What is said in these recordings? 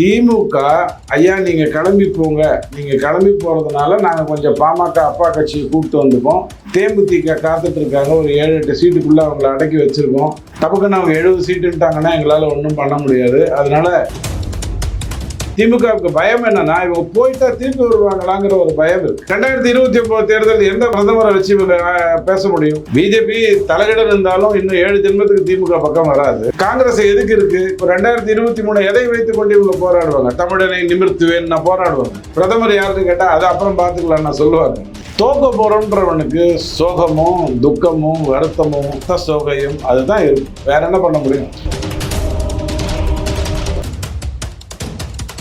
திமுக ஐயா நீங்கள் கிளம்பி போங்க. நீங்கள் கிளம்பி போகிறதுனால நாங்கள் கொஞ்சம் பாமக அப்பா கட்சியை கூப்பிட்டு வந்துப்போம். தேமுதிக காத்துட்டு இருக்காங்க ஒரு ஏழு எட்டு சீட்டுக்குள்ளே அவங்கள அடக்கி வச்சுருக்கோம். டப்புக்குன்னு அவங்க எழுபது சீட்டுன்ட்டாங்கன்னா எங்களால் ஒன்றும் பண்ண முடியாது. அதனால் திமுகவுக்கு பயம் என்னன்னா இவங்க போயிட்டா திருப்பி வருவாங்களாங்கிற ஒரு பயம் இருக்கு. ரெண்டாயிரத்தி இருபத்தி ஒன்பது தேர்தல் எந்த பிரதமரை வச்சு இவங்க பேச முடியும்? பிஜேபி தலையிட இருந்தாலும் இன்னும் ஏழு ஜென்மத்துக்கு திமுக பக்கம் வராது. காங்கிரஸ் எதுக்கு இருக்கு? இப்போ ரெண்டாயிரத்தி இருபத்தி மூணு எதை வைத்துக் கொண்டு இவங்க போராடுவாங்க? தமிழனை நிமிர்த்துவேன் நான் போராடுவாங்க பிரதமர் யாருன்னு கேட்டா அதை அப்புறம் பார்த்துக்கலாம் நான் சொல்லுவாங்க. தோக்க போறோன்றவனுக்கு சோகமும் துக்கமும் வருத்தமும் மொத்த சோகையும் அதுதான் இருக்கும் வேற என்ன பண்ண முடியும்?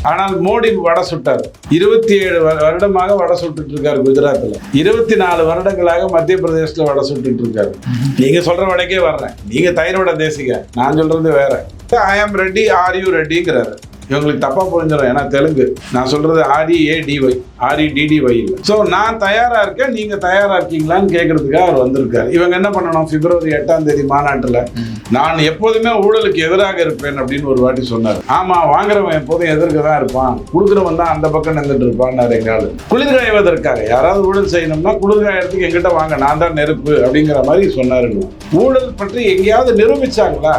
ஆனால் மோடி வடை சுட்டார். இருபத்தி ஏழு வருடமாக வடை சுட்டுட்டு இருக்காரு குஜராத்தில். இருபத்தி நாலு வருடங்களாக மத்திய பிரதேசத்தில் வடை சுட்டுட்டு இருக்காரு நீங்க சொல்ற வடைக்கே வர்றேன். நீங்க தயிரோட தேசிக. நான் சொல்றது வேற. ஐ ஆம் ரெட்டி ஆர் யூ ரெட்டிங்கிறாரு இவங்களுக்கு தப்பா புரிஞ்சிடும். ஏன்னா தெலுங்கு. நான் சொல்றது ஆர்இ ஏ டிஒய் டிடிஒய் இல்லை. ஸோ நான் தயாரா இருக்கேன். நீங்க தயாரா இருக்கீங்களான்னு கேட்கறதுக்காக அவர் வந்திருக்காரு. இவங்க என்ன பண்ணணும்? பிப்ரவரி எட்டாம் தேதி மாநாட்டில் நான் எப்போதுமே ஊழலுக்கு எதிராக இருப்பேன் அப்படின்னு ஒரு வாட்டி சொன்னார். ஆமா வாங்குறவன் எப்போதும் எதிர்க்க தான் இருப்பான். கொடுக்குறவன் தான் அந்த பக்கம் நின்றுட்டு இருப்பான்னு எங்காவது குளிர் காய்வதற்காக யாராவது ஊழல் செய்யணும்னா குளிர் காயறதுக்கு எங்கிட்ட வாங்க. நான் தான் நெருப்பு அப்படிங்கிற மாதிரி சொன்னாருங்க ஊழல் பற்றி எங்கேயாவது நிரூபிச்சாங்களா?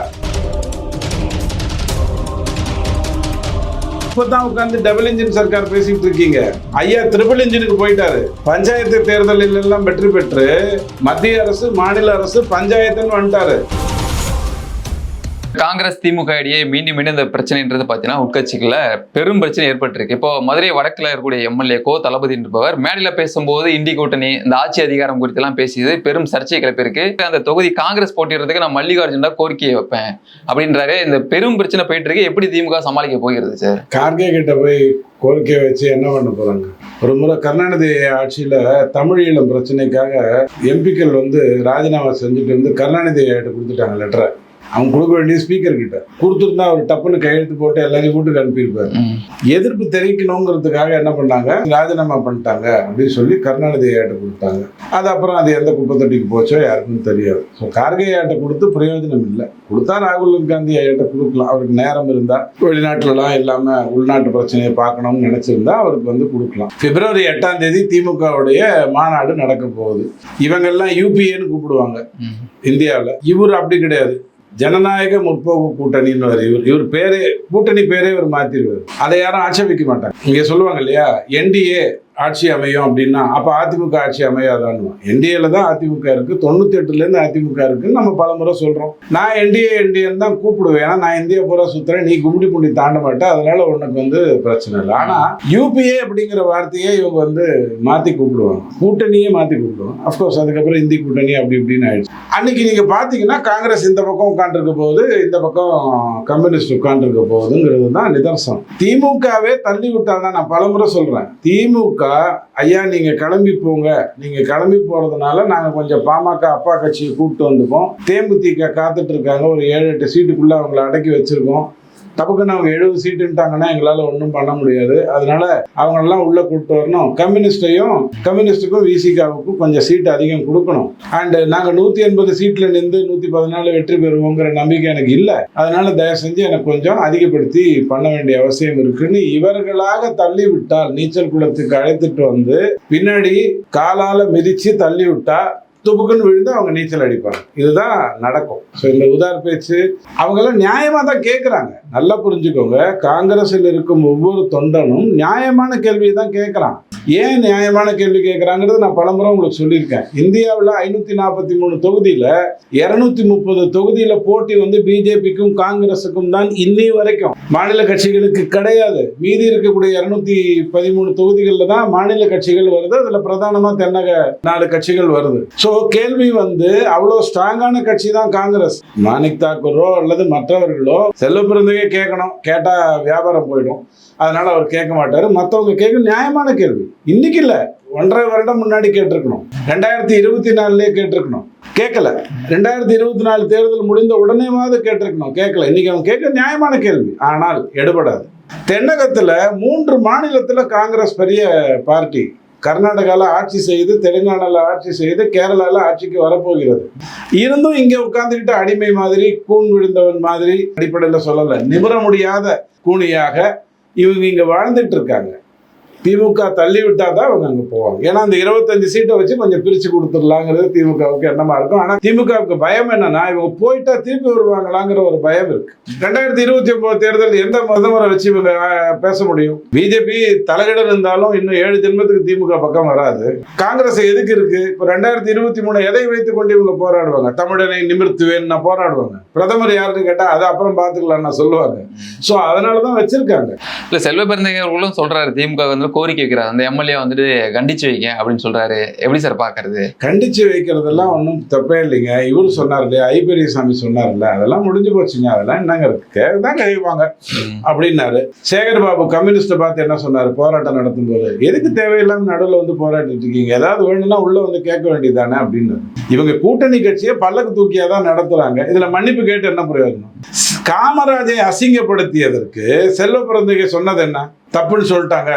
இப்பதான் உட்கார்ந்து டபுள் இன்ஜின் சர்க்கார் பேசிட்டு இருக்கீங்க. ஐயா ட்ரிபிள் இன்ஜினுக்கு போயிட்டாரு. பஞ்சாயத்து தேர்தலில் எல்லாம் வெற்றி பெற்று மத்திய அரசு மாநில அரசு பஞ்சாயத்துன்னு வந்துட்டாரு. காங்கிரஸ் திமுக இடையே மீண்டும் மீண்டும் இந்த பிரச்சனைன்றது பார்த்தீங்கன்னா உட்கட்சிகளில் பெரும் பிரச்சனை ஏற்பட்டிருக்கு. இப்போ மதுரை வடக்கில் இருக்கக்கூடிய எம்எல்ஏக்கோ தளபதி என்பவர் மேடையில் பேசும்போது இந்தி கூட்டணி இந்த ஆட்சி அதிகாரம் குறித்து எல்லாம் பேசியது பெரும் சர்ச்சை கிளப்பியிருக்கு. அந்த தொகுதி காங்கிரஸ் போட்டிடுறதுக்கு நான் மல்லிகார்ஜுனா கோரிக்கையை வைப்பேன் அப்படின்றாரு. இந்த பெரும் பிரச்சனை போயிட்டு இருக்கு எப்படி திமுக சமாளிக்க போகிறது சார்? கார்கே கிட்ட போய் கோரிக்கை வச்சு என்ன பண்ண போறாங்க? ஒரு முறை கருணாநிதி ஆட்சியில தமிழீழம் பிரச்சனைக்காக எம்பிக்கள் வந்து ராஜினாமா செஞ்சுட்டு வந்து கருணாநிதி கிட்ட கொடுத்துட்டாங்க லெட்டரை அவங்க கொடுக்க வேண்டிய ஸ்பீக்கர் கிட்ட. கொடுத்துருந்தா அவர் டப்புன்னு கையெழுத்து போட்டு எல்லாரையும் கூட்டுக்கு அனுப்பியிருப்பாரு. எதிர்ப்பு தெரிவிக்கணுங்கிறதுக்காக என்ன பண்ணாங்க? ராஜினாமா பண்ணிட்டாங்க அப்படின்னு சொல்லி கருணாநிதி ஐயாட்ட கொடுத்தாங்க. அது அப்புறம் அது எந்த குப்பத்தொட்டிக்கு போச்சோ யாருக்கும் தெரியாது. ஸோ கார்கே ஐயாட்ட கொடுத்து பிரயோஜனம் இல்லை. கொடுத்தா ராகுல் காந்தி ஐயாட்ட கொடுக்கலாம். அவருக்கு நேரம் இருந்தா வெளிநாட்டுலலாம் இல்லாம உள்நாட்டு பிரச்சனையை பார்க்கணும்னு நினைச்சிருந்தா அவருக்கு வந்து கொடுக்கலாம். பிப்ரவரி எட்டாம் தேதி திமுகவுடைய மாநாடு நடக்க போகுது. இவங்கெல்லாம் யூபிஏன்னு கூப்பிடுவாங்க. இந்தியாவில். இவர் அப்படி கிடையாது. ஜனநாயக முற்போக்கு கூட்டணின்னு இவர் இவர் பேரே கூட்டணி பேரே இவர் மாத்திருவார். அதை யாரும் ஆட்சேபிக்க மாட்டாங்க. இங்க சொல்லுவாங்க இல்லையா? என்டிஏ ஆட்சி அமையும் அப்படின்னா அப்போ அதிமுக ஆட்சி அமையாதான்னு என்டிஏல தான் அதிமுக இருக்கு. தொண்ணூத்தெட்டுலேருந்து அதிமுக இருக்குன்னு நம்ம பல முறை நான் என்டிஏ என்டிஏன்னு தான் கூப்பிடுவேன். ஏன்னா நான் இந்தியா பூரா சுற்றுறேன் நீ கும்பிடி புண்டி தாண்ட மாட்டேன் அதனால உனக்கு வந்து பிரச்சனை இல்லை. ஆனால் யூபிஏ அப்படிங்கிற வார்த்தையே இவங்க வந்து மாற்றி கூப்பிடுவாங்க. கூட்டணியே மாற்றி கூப்பிடுவாங்க. அஃப்கோர்ஸ் அதுக்கப்புறம் இந்தி கூட்டணி அப்படி இப்படின்னு ஆயிடுச்சு. அன்னைக்கு நீங்கள் பார்த்தீங்கன்னா காங்கிரஸ் இந்த பக்கம் உட்காந்துருக்க போகுது. இந்த பக்கம் கம்யூனிஸ்ட் உட்காந்துருக்க போகுதுங்கிறது தான் நிதர்சனம். திமுகவே தள்ளி விட்டாதான் நான் பலமுறை சொல்கிறேன் திமுக ஐயா நீங்கள் கிளம்பி போங்க. நீங்கள் கிளம்பி போகிறதுனால நாங்கள் கொஞ்சம் பாமக அப்பா கட்சியை கூப்பிட்டு வந்துப்போம். தேமுதிக காத்துட்டு இருக்காங்க. ஒரு ஏழு எட்டு சீட்டுக்குள்ளே அவங்கள அடக்கி வச்சுருக்கோம். டப்புக்குன்னு அவங்க எழுபது சீட்டுன்ட்டாங்கன்னா எங்களால் ஒன்றும் பண்ண முடியாது. அதனால அவங்களெல்லாம் உள்ளே கூப்பிட்டு வரணும். கம்யூனிஸ்டையும் கம்யூனிஸ்ட்டுக்கும் விசிகாவுக்கும் கொஞ்சம் சீட்டு அதிகம் கொடுக்கணும். அண்டு நாங்கள் நூற்றி எண்பது சீட்டில் நின்று நூற்றி பதினாலு வெற்றி பெறுவோங்கிற நம்பிக்கை எனக்கு இல்லை. அதனால தயவு செஞ்சு எனக்கு கொஞ்சம் அதிகப்படுத்தி பண்ண வேண்டிய அவசியம் இருக்குன்னு இவர்களாக தள்ளி விட்டால் நீச்சல் குளத்துக்கு அழைத்துட்டு வந்து பின்னாடி காலால மிதிச்சு தள்ளி விட்டா துப்புக்குன்னு விழுந்து அவங்க நீச்சல் அடிப்பாங்க. இதுதான் நடக்கும். ஸோ இந்த உதார் பேச்சு அவங்கெல்லாம் நியாயமாக தான் கேட்குறாங்க நல்லா புரிஞ்சுக்கோங்க காங்கிரஸில் இருக்கும் ஒவ்வொரு தொண்டனும் நியாயமான கேள்வியை தான் கேட்குறான் ஏன் நியாயமான கேள்வி கேட்குறாங்கிறது நான் பலமுறை உங்களுக்கு சொல்லியிருக்கேன். இந்தியாவில் ஐநூற்றி நாற்பத்தி மூணு தொகுதியில் இரநூத்தி முப்பது தொகுதியில் போட்டி வந்து பிஜேபிக்கும் காங்கிரஸுக்கும் தான் இன்னி வரைக்கும். மாநில கட்சிகளுக்கு கிடையாது. மீதி இருக்கக்கூடிய இரநூத்தி பதிமூணு தொகுதிகளில் தான் மாநில கட்சிகள் வருது. அதில் பிரதானமாக தென்னக நாலு கட்சிகள் வருது. ஸோ கேள்வி வந்து அவ்வளோ ஸ்ட்ராங்கான கட்சி தான் காங்கிரஸ். மாணிக் தாக்கூரோ அல்லது மற்றவர்களோ செல்வ பிறந்தவே கேட்கணும். கேட்டால் வியாபாரம் போயிடும். அதனால அவர் கேட்க மாட்டார். மற்றவங்க கேட்க நியாயமான கேள்வி. இன்னைக்கு இல்லை. ஒன்றரை வருடம் முன்னாடி கேட்டிருக்கணும். ரெண்டாயிரத்தி இருபத்தி நாலுலேயே கேட்டிருக்கணும். கேட்கல. ரெண்டாயிரத்தி இருபத்தி நாலு தேர்தல் முடிந்த உடனேமாவது கேட்டிருக்கணும். கேட்கல. இன்னைக்கு அவங்க கேட்க நியாயமான கேள்வி. ஆனால் எடுபடாது. தென்னகத்தில் மூன்று மாநிலத்தில் காங்கிரஸ் பெரிய பார்ட்டி. கர்நாடகாவில் ஆட்சி செய்து தெலுங்கானாவில் ஆட்சி செய்து கேரளாவில் ஆட்சிக்கு வரப்போகிறது. இருந்தும் இங்கே உட்காந்துக்கிட்டு அடிமை மாதிரி கூன் விழுந்தவன் மாதிரி அடிப்படையில் சொல்லலை. நிமிர முடியாத கூணியாக இவங்க இங்கே வாழ்ந்துட்டு இருக்காங்க. திமுக தள்ளிவிட்டா தான் அவங்க அங்கே போவாங்க. ஏன்னா அந்த இருபத்தஞ்சு சீட்டை வச்சு கொஞ்சம் பிரித்து கொடுத்துடலாங்கிறது திமுகவுக்கு எண்ணமாக இருக்கும். ஆனால் திமுகவுக்கு பயம் என்னன்னா இவங்க போயிட்டா திருப்பி வருவாங்களாங்கிற ஒரு பயம் இருக்கு. ரெண்டாயிரத்தி இருபத்தி ஒன்பது தேர்தல் எந்த பிரதமரை வச்சு இவங்க பேச முடியும்? பிஜேபி தலையிட இருந்தாலும் இன்னும் ஏழு ஜென்மத்துக்கு திமுக பக்கம் வராது. காங்கிரஸ் எதுக்கு இருக்கு? இப்போ ரெண்டாயிரத்தி இருபத்தி மூணு எதை வைத்துக் கொண்டு இவங்க போராடுவாங்க? தமிழனை நிமிர்த்துவேன் நான் போராடுவாங்க. பிரதமர் யாருன்னு கேட்டால் அதை அப்புறம் பார்த்துக்கலாம் நான் சொல்லுவாங்க. அதனால தான் வச்சிருக்காங்க. இல்லை செல்வ பெருந்தகைகளும் சொல்றாரு திமுக வந்து கோரிக்கை வைக்கிறாரு. அந்த எம்எல்ஏ வந்துட்டு கண்டிச்சு வைங்க அப்படின்னு சொல்றாரு. எப்படி சார் பாக்குறது கண்டிச்சு வைக்கிறதெல்லாம் ஒன்றும் தப்பே இல்லைங்க. இவரு சொன்னார் இல்லையா? ஐபெரியசாமி சொன்னார்ல. அதெல்லாம் முடிஞ்சு போச்சுங்க. அதெல்லாம் என்னங்க இருக்கு? தான் செய்வாங்க அப்படின்னாரு. சேகர் பாபு கம்யூனிஸ்ட்டை பார்த்து என்ன சொன்னார்? போராட்டம் நடத்தும் போது எதுக்கு தேவையில்லாம நடுவில் வந்து போராடிட்டு இருக்கீங்க? ஏதாவது வேணும்னா உள்ள வந்து கேட்க வேண்டியதானே அப்படின்னு இவங்க கூட்டணி கட்சியை பல்லக்கு தூக்கியா தான் நடத்துறாங்க. இதுல மன்னிப்பு கேட்டு என்ன பிரயோஜனம்? காமராஜை அசிங்கப்படுத்தியதற்கு செல்வ பிறந்தகை சொன்னது என்ன? தப்புன்னு சொல்லிட்டாங்க.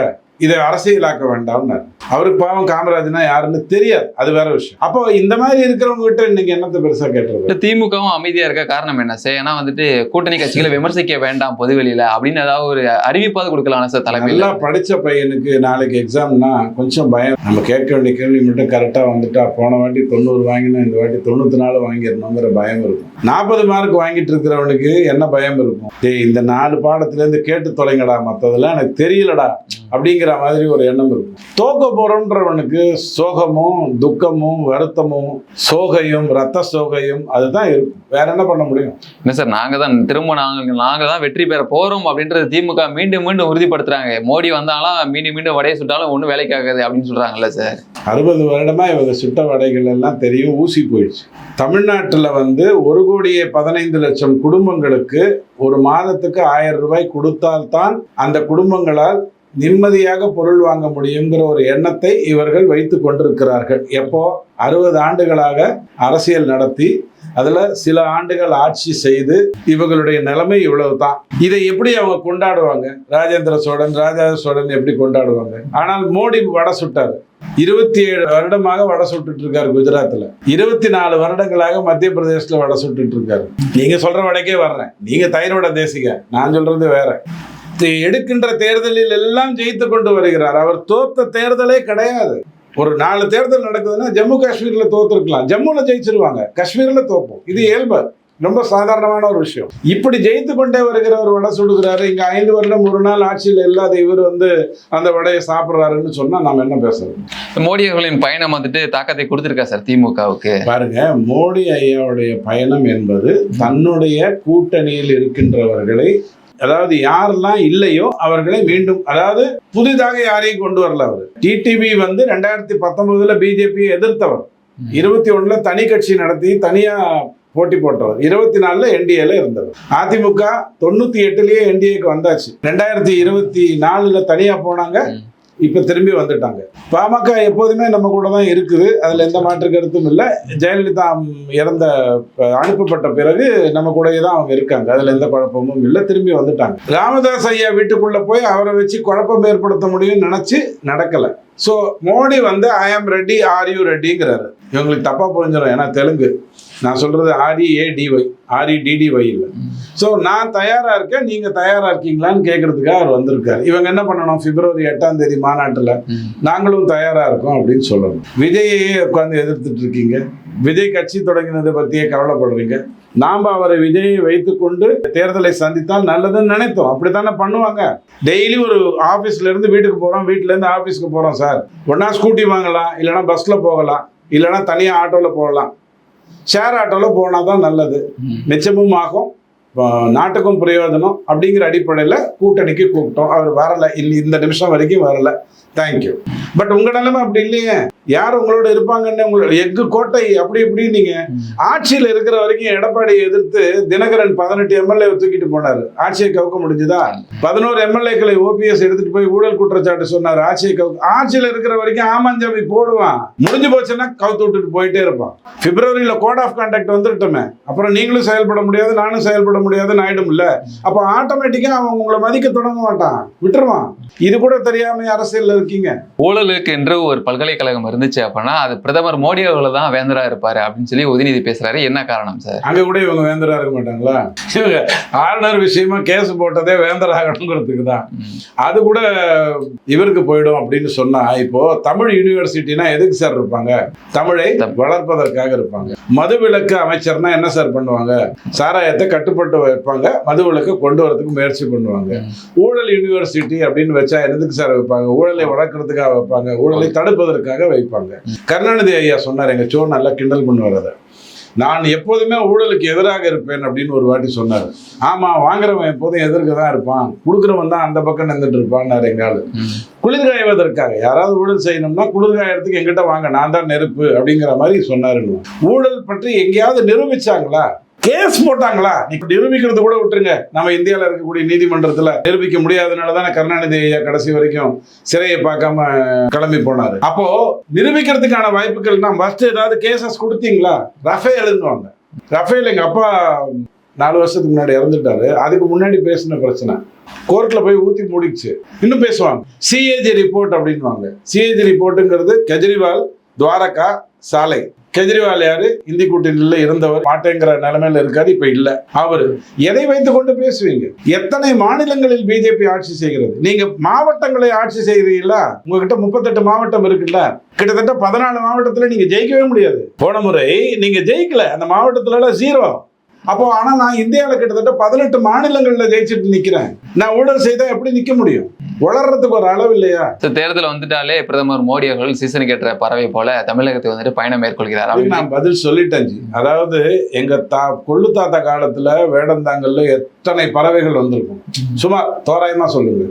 இதை அரசியலாக்க வேண்டாம்னாரு. அவருக்கு பாவம் காமராஜ்னா யாருன்னு தெரியாது. அது வேற விஷயம். அப்போ இந்த மாதிரி இருக்கிறவங்க கிட்ட இன்னைக்கு என்னத்த பெருசா இல்ல திமுகவும் அமைதியா இருக்க காரணம் என்ன சார்? ஏன்னா வந்துட்டு கூட்டணி கட்சிகளை விமர்சிக்க வேண்டாம் பொதுவெளியில அப்படின்னு ஏதாவது ஒரு அறிவிப்பாவது கொடுக்கலாம் சார் தலைமையில? நல்லா படிச்ச பையனுக்கு நாளைக்கு எக்ஸாம்னா கொஞ்சம் பயம். நம்ம கேட்க வேண்டிய கேள்வி மட்டும் கரெக்டாக வந்துட்டா போன வாட்டி தொண்ணூறு வாங்கினா இந்த வாட்டி தொண்ணூத்தி நாலு வாங்கிடணுங்கிற பயம் இருக்கும். நாற்பது மார்க் வாங்கிட்டு இருக்கிறவனுக்கு என்ன பயம் இருக்கும்? இந்த நாலு பாடத்துலேருந்து கேட்டு தொலைங்கடா மற்றதெல்லாம் எனக்கு தெரியலடா. அப்படிங்கிற மாதிரி ஒரு எண்ணம் இருக்கும். தோக்க போறோன்றவனுக்கு சோகமும் துக்கமும் வருத்தமும் சோகையும் ரத்த சோகையும் அதுதான் இருக்கும். வேற என்ன பண்ண முடியும்? என்ன சார் நாங்க தான் திரும்ப நாங்க நாங்க தான் வெற்றி பெற போறோம் அப்படின்றது திமுக மீண்டும் மீண்டும் உறுதிப்படுத்துறாங்க. மோடி வந்தாலும் மீண்டும் மீண்டும் வடையை சுட்டாலும் ஒன்றும் வேலைக்கு ஆகாது அப்படின்னு சொல்றாங்கல்ல சார். அறுபது வருடமா இவங்க சுட்ட வடைகள் எல்லாம் தெரியும் ஊசி போயிடுச்சு. தமிழ்நாட்டில் வந்து ஒரு கோடியே பதினைந்து லட்சம் குடும்பங்களுக்கு ஒரு மாதத்துக்கு ஆயிரம் ரூபாய் கொடுத்தால்தான் அந்த குடும்பங்களால் நிம்மதியாக பொருள் வாங்க முடியுங்கிற ஒரு எண்ணத்தை இவர்கள் வைத்து கொண்டிருக்கிறார்கள். எப்போ? அறுபது ஆண்டுகளாக அரசியல் நடத்தி அதில் சில ஆண்டுகள் ஆட்சி செய்து இவங்களுடைய நிலைமை இவ்வளவு தான் இதை எப்படி அவங்க கொண்டாடுவாங்க? ராஜேந்திர சோழன் ராஜராஜ சோழன் எப்படி கொண்டாடுவாங்க? ஆனால் மோடி வடை சுட்டாரு. இருபத்தி ஏழு வருடமாக வடை சுட்டுட்டு இருக்காரு குஜராத்தில் இருபத்தி நாலு வருடங்களாக மத்திய பிரதேசத்தில் வடை சுட்டுட்டு இருக்காரு நீங்க சொல்ற வடைக்கே வர்றேன். நீங்க தயிரோட தேசிக. நான் சொல்றது வேற. எடுக்கின்ற தேர்தலில் எல்லாம் ஜெயித்து கொண்டு வருகிறார். அவர் தோத்த தேர்தலே கிடையாது. ஒரு நாலு தேர்தல் நடக்குதுன்னா ஜம்மு காஷ்மீர்ல தோத்துருக்கலாம். ஜம்முல ஜெயிச்சிருவாங்க. காஷ்மீர்ல தோப்போம். இது இயல்பு. ரொம்ப சாதாரணமான ஒரு விஷயம். இப்படி ஜெயித்து கொண்டே வருகிறவர் வடை சுடுகிறாரு. இங்க ஐந்து வருடம் ஒரு நாள் ஆட்சியில் இல்லாத இவர் வந்து அந்த வடையை சாப்பிடுறாருன்னு சொன்னா நாம என்ன பேசுறது? மோடி அவர்களின் பயணம் வந்துட்டு தாக்கத்தை கொடுத்துருக்கா சார் திமுகவுக்கு? பாருங்க மோடி ஐயாவுடைய பயணம் என்பது தன்னுடைய கூட்டணியில் இருக்கின்றவர்களை அதாவது யாரெல்லாம் இல்லையோ அவர்களை மீண்டும் அதாவது புதிதாக யாரையும் கொண்டு வரல அவர். டிடிவி வந்து ரெண்டாயிரத்தி பத்தொன்பதுல பிஜேபி எதிர்த்தவர். இருபத்தி ஒண்ணுல தனி கட்சி நடத்தி தனியா போட்டி போட்டவர். இருபத்தி நாலுல என்டிஏல இருந்தவர் அதிமுக தொண்ணூத்தி எட்டுலயே என்டிஏக்கு வந்தாச்சு. ரெண்டாயிரத்தி இருபத்தி நாலுல தனியா போனாங்க. இப்போ திரும்பி வந்துட்டாங்க. பாமக எப்போதுமே நம்ம கூட தான் இருக்குது. அதில் எந்த மாற்று கருத்தும் இல்லை. ஜெயலலிதா இறந்த அனுப்பப்பட்ட பிறகு நம்ம கூடயே தான் அவங்க இருக்காங்க. அதில் எந்த குழப்பமும் இல்லை. திரும்பி வந்துட்டாங்க. ராமதாஸ் ஐயா வீட்டுக்குள்ளே போய் அவரை வச்சு குழப்பம் ஏற்படுத்த முடியும்னு நினச்சி நடக்கலை. ஸோ மோடி வந்து ஐ ஆம் ரெட்டி ஆர் யூ ரெட்டிங்கிறாரு இவங்களுக்கு தப்பா புரிஞ்சிடும் ஏன்னா தெலுங்கு. நான் சொல்றது ஆர்இ ஏடிஒய் ஆர்இ டிடிஒய் இல்லை. ஸோ நான் தயாரா இருக்கேன் நீங்க தயாரா இருக்கீங்களான்னு கேட்கறதுக்காக அவர் வந்திருக்காரு. இவங்க என்ன பண்ணணும்? பிப்ரவரி எட்டாம் தேதி மாநாட்டில் நாங்களும் தயாரா இருக்கோம் அப்படின்னு சொல்லணும். விஜயையே உட்காந்து எதிர்த்துட்டு இருக்கீங்க. விஜய் கட்சி தொடங்கினதை பத்தியே கவலைப்படுறீங்க. நாம அவரை விஜயை வைத்துக்கொண்டு தேர்தலை சந்தித்தால் நல்லதுன்னு நினைத்தோம். அப்படித்தானே பண்ணுவாங்க. டெய்லி ஒரு ஆபீஸ்ல இருந்து வீட்டுக்கு போறோம். வீட்ல இருந்து ஆபீஸ்க்கு போறோம் சார். ஒன்னா ஸ்கூட்டி வாங்கலாம் இல்லைன்னா பஸ்ல போகலாம் இல்லைன்னா தனியா ஆட்டோல போகலாம். ஷேர் ஆட்டோல போனா தான் நல்லது. மிச்சமும் ஆகும். நாட்டுக்கும் பிரயோஜனம் அப்படிங்கிற அடிப்படையில் கூட்டணிக்கு கூப்பிட்டோம். அவர் வரல. இந்த நிமிஷம் வரைக்கும் வரல. தேங்க்யூ பட் உங்க நிலைமை அப்படி இல்லையே. யார் உங்களோட இருப்பாங்கன்னு உங்களோட எஃகு கோட்டை அப்படி இப்படி நீங்க ஆட்சியில் இருக்கிற வரைக்கும் எடப்பாடியை எதிர்த்து தினகரன் பதினெட்டு எம்எல்ஏ தூக்கிட்டு போனார். ஆட்சியை கவுக்க முடிஞ்சுதா? பதினோரு எம்எல்ஏக்களை ஓபிஎஸ் எடுத்துட்டு போய் ஊழல் குற்றச்சாட்டு சொன்னார். ஆட்சியை கவுக்க ஆட்சியில் இருக்கிற வரைக்கும் ஆமாஞ்சாமி போடுவான். முடிஞ்சு போச்சுன்னா கவுத்து விட்டுட்டு போயிட்டே இருப்பான். பிப்ரவரியில் கோட் ஆஃப் கான்டாக்ட் வந்துட்டோமே. அப்புறம் நீங்களும் செயல்பட முடியாது நானும் செயல்பட முடியாதுன்னு ஆயிடும் இல்ல. அப்போ ஆட்டோமேட்டிக்கா அவன் உங்களை மதிக்க தொடங்க மாட்டான். விட்டுருவான். இது கூட தெரியாம அரசியல்ல இருக்கீங்க? ஊழலுக்கு என்று ஒரு பல்கலைக்கழகம் இருந்துச்சு அப்படின்னா அது பிரதமர் மோடி அவர்கள் தான் வேந்தரா இருப்பாரு அப்படின்னு சொல்லி உதயநிதி பேசுறாரு. என்ன காரணம் சார்? அங்க கூட இவங்க வேந்தரா இருக்க மாட்டாங்களா? இவங்க ஆளுநர் விஷயமா கேஸ் போட்டதே வேந்தர் ஆகணுங்கிறதுக்கு தான் அது கூட இவருக்கு போயிடும் அப்படின்னு சொன்னா இப்போ தமிழ் யூனிவர்சிட்டினா எதுக்கு சார் இருப்பாங்க? தமிழை வளர்ப்பதற்காக இருப்பாங்க. மதுவிலக்கு அமைச்சர்னா என்ன சார் பண்ணுவாங்க? சாராயத்தை கட்டுப்பட்டு வைப்பாங்க மதுவிலக்கு கொண்டு வரதுக்கு முயற்சி பண்ணுவாங்க. ஊழல் யூனிவர்சிட்டி அப்படின்னு வச்சா எதுக்கு சார் வைப்பாங்க? ஊழலை வளர்க்கறதுக்காக வைப்பாங்க ஊழலை தடுப்பதற்காக வைப்பாங்க. கருணாநிதி ஐயா சொன்னார் எங்க சோ நல்லா கிண்டல் பண்ணுவார் அதை. நான் எப்போதுமே ஊழலுக்கு எதிராக இருப்பேன் அப்படின்னு ஒரு வாட்டி சொன்னார். ஆமா வாங்குறவன் எப்போதும் எதிர்க்க தான் இருப்பான். கொடுக்குறவன் தான் அந்த பக்கம் நின்றுட்டு இருப்பான்னாரு எங்க ஆளு. ம். குளிர்காய்வதற்காக யாராவது ஊழல் செய்யணும்னா குளிர்காயறதுக்கு எங்கிட்ட வாங்க நான் தான் நெருப்பு அப்படிங்கிற மாதிரி சொன்னாருன்னு ஊழல் பற்றி எங்கேயாவது நிரூபிச்சாங்களா? கேஸ் போட்டாங்களா? நீ நிரூபிக்கிறது கூட விட்டுருங்க. நம்ம இந்தியாவில் இருக்கக்கூடிய நீதிமன்றத்தில் நிரூபிக்க முடியாதனால தானே கருணாநிதி ஐயா கடைசி வரைக்கும் சிறையை பார்க்காம கிளம்பி போனாரு. அப்போ நிரூபிக்கிறதுக்கான வாய்ப்புகள்னா ஃபர்ஸ்ட் ஏதாவது கேசஸ் கொடுத்தீங்களா? ரஃபேலுன்னுவாங்க. ரஃபேல் எங்க அப்பா நாலு வருஷத்துக்கு முன்னாடி இறந்துட்டாரு. அதுக்கு முன்னாடி பேசின பிரச்சனை. கோர்ட்ல போய் ஊத்தி மூடிச்சு இன்னும் பேசுவாங்க. சிஏஜி ரிப்போர்ட் அப்படின்வாங்க சிஏஜி ரிப்போர்ட்டுங்கிறது கெஜ்ரிவால் துவாரகா சாலை. கெஜ்ரிவால் யாரு? இந்தி கூட்டணியில் இருந்தவர். மாட்டேங்கிற நிலைமையில இருக்காரு இப்ப இல்ல. அவரு எதை வைத்து கொண்டு பேசுவீங்க? எத்தனை மாநிலங்களில் பிஜேபி ஆட்சி செய்கிறது? நீங்க மாவட்டங்களை ஆட்சி செய்கிறீங்களா உங்ககிட்ட முப்பத்தெட்டு மாவட்டம் இருக்குல்ல. கிட்டத்தட்ட பதினாலு மாவட்டத்துல நீங்க ஜெயிக்கவே முடியாது. போன முறை நீங்க ஜெயிக்கல. அந்த மாவட்டத்துல எல்லாம் ஜீரோ அப்போ ஆனா நான் இந்தியாவில் கிட்டத்தட்ட பதினெட்டு மாநிலங்கள்ல ஜெயிச்சுட்டு நிக்கிறேன். நான் ஊழல் செய்தா எப்படி நிக்க முடியும்? வளர்றதுக்கு ஒரு அளவு இல்லையா? தேர்தல் வந்துட்டாலே பிரதமர் மோடி அவர்கள் சீசன் கேட்ட பறவை போல தமிழகத்துக்கு வந்துட்டு பயணம் மேற்கொள்கிறார். நான் பதில் சொல்லிட்டேன் ஜி. அதாவது எங்க தா கொள்ளு தாத்தா காலத்துல வேடந்தாங்கல்ல எத்தனை பறவைகள் வந்திருக்கும்? சும்மா தோராயமா சொல்லுங்க.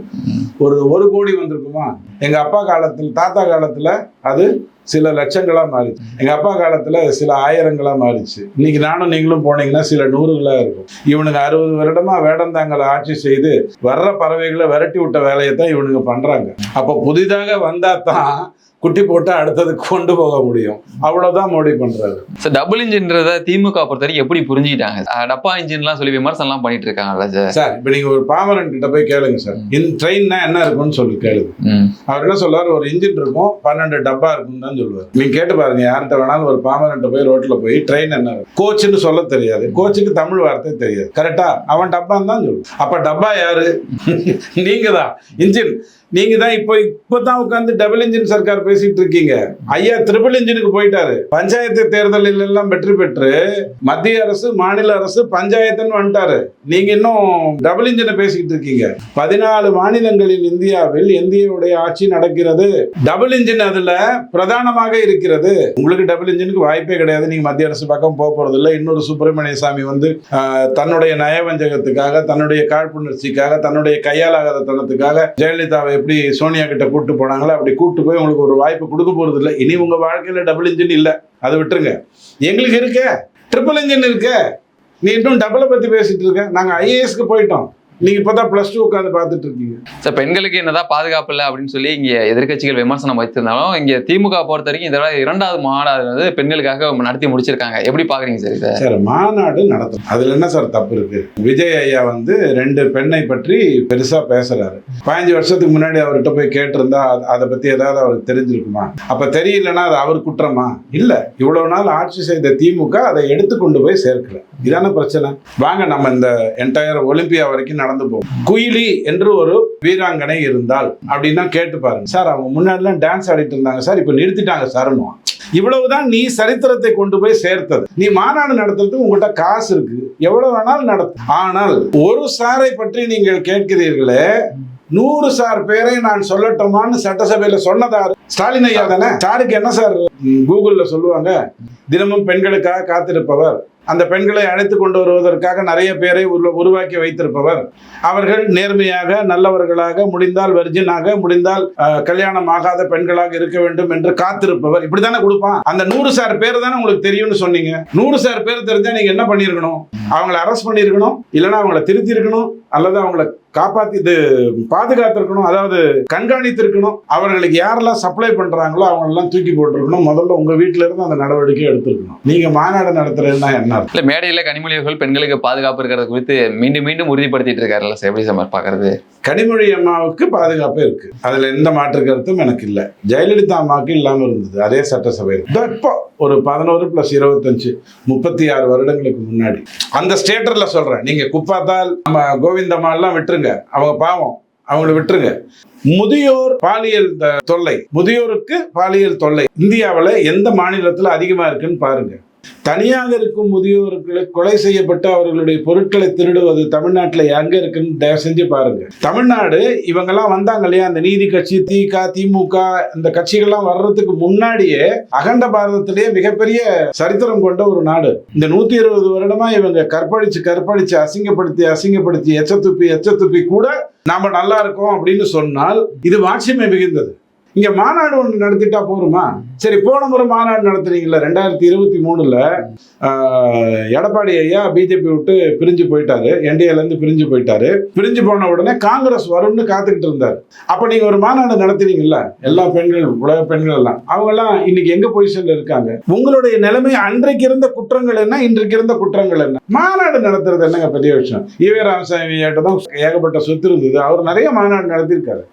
ஒரு ஒரு கோடி வந்திருக்குமா? எங்க அப்பா காலத்துல தாத்தா காலத்துல அது சில லட்சங்களா மாறிச்சு. எங்க அப்பா காலத்துல சில ஆயிரங்களா மாறிச்சு. இன்னைக்கு நானும் நீங்களும் போனீங்கன்னா சில நூறுகளா இருக்கும். இவனுங்க அறுபது வருடமா வேடந்தாங்கலை ஆட்சி செய்து வர்ற பறவைகளை விரட்டி விட்ட வேலையை தான் இவனுங்க பண்றாங்க. அப்ப புதிதாக வந்தா தான் குட்டி போட்டு அடுத்ததுக்கு கொண்டு போக முடியும். அவ்வளவுதான் மோடி பண்றாரு. சார் டபுள் இன்ஜின்றத திமுக பொறுத்த வரைக்கும் எப்படி புரிஞ்சுக்கிட்டாங்க? டப்பா இன்ஜின்லாம் சொல்லி விமர்சனம்லாம் பண்ணிட்டு இருக்காங்கல்ல சார்? சார் இப்ப நீங்க ஒரு பாமரன் கிட்ட போய் கேளுங்க சார். இந்த ட்ரெயின்னா என்ன இருக்கும்னு சொல்லி கேளுங்க. அவர் என்ன சொல்லுவார்? ஒரு இன்ஜின் இருக்கும் பன்னெண்டு டப்பா இருக்கும்னு தான் சொல்லுவார். நீங்க கேட்டு பாருங்க யார்கிட்ட வேணாலும் ஒரு பாமரன்ட்ட போய் ரோட்ல போய் ட்ரெயின் என்ன இருக்கும்? கோச்சுன்னு சொல்ல தெரியாது. கோச்சுக்கு தமிழ் வார்த்தை தெரியாது. கரெக்டா? அவன் டப்பான்னு தான் சொல்லுவான். அப்ப டப்பா யாரு? நீங்க தான் இன்ஜின். நீங்க தான் இப்போ இப்பதான் உட்காந்து டபுள் இன்ஜின் சர்க்கார் பேசிட்டு இருக்கீங்க. ஐயா ட்ரிபிள் இன்ஜினுக்கு போயிட்டாரு. பஞ்சாயத்து தேர்தலில் எல்லாம் வெற்றி பெற்று மத்திய அரசு மாநில அரசு பஞ்சாயத்துன்னு வந்துட்டாரு. நீங்க இன்னும் டபுள் இன்ஜினை பேசிக்கிட்டு இருக்கீங்க. பதினாலு மாநிலங்களில் இந்தியாவில் இந்தியாவுடைய ஆட்சி நடக்கிறது. டபுள் இன்ஜின் அதுல பிரதானமாக இருக்கிறது. உங்களுக்கு டபுள் இன்ஜினுக்கு வாய்ப்பே கிடையாது. நீங்க மத்திய அரசு பக்கம் போக போறது இல்லை. இன்னொரு சுப்பிரமணிய சாமி வந்து தன்னுடைய நயவஞ்சகத்துக்காக தன்னுடைய காழ்ப்புணர்ச்சிக்காக தன்னுடைய கையாலாகாத தனத்துக்காக ஜெயலலிதாவை எப்படி சோனியா கிட்ட கூட்டு போனாங்களோ? அப்படி கூட்டு போய் உங்களுக்கு ஒரு வாய்ப்பு கொடுக்க போறது இல்லை. இனி உங்க வாழ்க்கையில டபுள் இன்ஜின் இல்லை. அதை விட்டுருங்க. எங்களுக்கு இருக்கே. ட்ரிபிள் இன்ஜின் இருக்கே. நீ இன்னும் டபுளை பத்தி பேசிட்டு இருக்க. நாங்க ஐஏஎஸ்க்கு போயிட்டோம். நீங்க இப்பதான் பிளஸ் டூ உட்காந்து பார்த்துட்டு இருக்கீங்க. சார் பெண்களுக்கு என்னதான் பாதுகாப்பு இல்லை அப்படின்னு சொல்லி இங்க எதிர்க்கட்சிகள் விமர்சனம் வைத்திருந்தாலும் இங்க திமுக பொறுத்த வரைக்கும் இதோட இரண்டாவது மாநாடு வந்து பெண்களுக்காக நடத்தி முடிச்சிருக்காங்க. எப்படி பாக்குறீங்க சார் இதை? சார் மாநாடு நடத்தும் அதுல என்ன சார் தப்பு இருக்கு? விஜய் ஐயா வந்து ரெண்டு பெண்ணை பற்றி பெருசா பேசுறாரு. பதினஞ்சு வருஷத்துக்கு முன்னாடி அவர்கிட்ட போய் கேட்டிருந்தா அத- பத்தி ஏதாவது அவருக்கு தெரிஞ்சிருக்குமா? அப்ப தெரியலன்னா அது அவர் குற்றமா? இல்ல. இவ்வளவு நாள் ஆட்சி செய்த திமுக அதை எடுத்து கொண்டு போய் சேர்க்கல. இதான பிரச்சனை? வாங்க நம்ம இந்த என்டையர் ஒலிம்பியா வரைக்கும் கடந்து போகும். குயிலி என்று ஒரு வீராங்கனை இருந்தால் அப்படின்னா கேட்டு பாருங்க. சார் அவங்க முன்னாடிலாம் டான்ஸ் ஆடிட்டு இருந்தாங்க சார் இப்போ நிறுத்திட்டாங்க சார்னு. இவ்வளவுதான் நீ சரித்திரத்தை கொண்டு போய் சேர்த்தது. நீ மாநாடு நடத்துறதுக்கு உங்கள்கிட்ட காசு இருக்கு. எவ்வளவு வேணாலும் நடத்து. ஆனால் ஒரு சாரை பற்றி நீங்கள் கேட்கிறீர்களே நூறு சார் பேரை நான் சொல்லட்டுமான்னு சட்டசபையில சொன்னதா? ஸ்டாலின் ஐயா தானே? சாருக்கு என்ன சார்? கூகுள்ல சொல்லுவாங்க தினமும் பெண்களுக்காக காத்திருப்பவர். அந்த பெண்களை அழைத்து கொண்டு வருவதற்காக நிறைய பேரை உருவாக்கி வைத்திருப்பவர். அவர்கள் நேர்மையாக நல்லவர்களாக முடிந்தால் வெர்ஜினாக முடிந்தால் கல்யாணம் ஆகாத பெண்களாக இருக்க வேண்டும் என்று காத்திருப்பவர். இப்படித்தானே கொடுப்பான். அந்த நூறு சார் பேர் தானே உங்களுக்கு தெரியும்னு சொன்னீங்க. நூறு சார் பேர் தெரிஞ்சா நீங்க என்ன பண்ணிருக்கணும் அவங்கள அரெஸ்ட் பண்ணியிருக்கணும். இல்லைன்னா அவங்கள திருத்தி இருக்கணும் அல்லது அவங்கள காப்பாத்தி இது பாதுகாத்திருக்கணும். அதாவது கண்காணித்திருக்கணும். அவர்களுக்கு யாரெல்லாம் சப்ளை பண்றாங்களோ அவங்களெல்லாம் தூக்கி போட்டிருக்கணும். முதல்ல உங்க வீட்ல இருந்து அந்த நடவடிக்கை எடுத்திருக்கணும். நீங்க மாநாடு நடத்துறதுன்னா என்ன? பண்ணார் இல்ல மேடையில கனிமொழி அவர்கள் பெண்களுக்கு பாதுகாப்பு இருக்கிறது குறித்து மீண்டும் மீண்டும் உறுதிப்படுத்திட்டு இருக்காருல்ல எப்படி சார் பாக்குறது? கனிமொழி அம்மாவுக்கு பாதுகாப்பு இருக்கு. அதுல எந்த மாற்று கருத்தும் எனக்கு இல்லை. ஜெயலலிதா அம்மாவுக்கு இல்லாம இருந்தது அதே சட்டசபையில். இப்போ ஒரு பதினோரு பிளஸ் இருபத்தஞ்சு முப்பத்தி ஆறு வருடங்களுக்கு முன்னாடி. அந்த ஸ்டேட்டர்ல சொல்றேன் நீங்க குப்பாத்தால் நம்ம கோவிந்தம்மா எல்லாம் விட்டுருங்க. அவங்க பாவம் அவங்கள விட்டுருங்க. முதியோர் பாலியல் தொல்லை முதியோருக்கு பாலியல் தொல்லை. இந்தியாவில் எந்த மாநிலத்தில் அதிகமாக இருக்குன்னு பாருங்க. தனியாக இருக்கும் முதியோர்களை கொலை செய்யப்பட்டு அவர்களுடைய பொருட்களை திருடுவது தமிழ்நாட்டில் எங்க இருக்குன்னு தயவு செஞ்சு பாருங்க. தமிழ்நாடு இவங்கெல்லாம் வந்தாங்க இல்லையா? அந்த நீதி கட்சி திக திமுக இந்த கட்சிகள்லாம் வர்றதுக்கு முன்னாடியே அகண்ட பாரதத்திலேயே மிகப்பெரிய சரித்திரம் கொண்ட ஒரு நாடு. இந்த நூத்தி இருபது வருடமா இவங்க கற்பழிச்சு கற்பழிச்சு அசிங்கப்படுத்தி அசிங்கப்படுத்தி எச்ச துப்பி எச்ச துப்பி கூட நாம நல்லா இருக்கோம் அப்படின்னு சொன்னால் இது மாட்சிமை மிகுந்தது. இங்க மாநாடு ஒன்று நடத்திட்டா போருமா சரி போன முறை மாநாடு நடத்துறீங்கல்ல ரெண்டாயிரத்தி இருபத்தி மூணுல எடப்பாடி ஐயா பிஜேபி விட்டு பிரிஞ்சு போயிட்டாரு. என்டிஏல இருந்து பிரிஞ்சு போயிட்டாரு. பிரிஞ்சு போன உடனே காங்கிரஸ் வரும்னு காத்துக்கிட்டு இருந்தார். அப்ப நீங்க ஒரு மாநாடு நடத்துறீங்கல்ல எல்லா பெண்கள் உலக பெண்கள் எல்லாம். அவங்க எல்லாம் இன்னைக்கு எங்க பொசிஷன்ல இருக்காங்க? உங்களுடைய நிலைமை அன்றைக்கு இருந்த குற்றங்கள் என்ன இன்றைக்கு இருந்த குற்றங்கள் என்ன? மாநாடு நடத்துறது என்னங்க பெரிய விஷயம்? ஈவே ராமசாமி தான் ஏகப்பட்ட சொத்து இருந்தது. அவர் நிறைய மாநாடு நடத்தியிருக்காரு.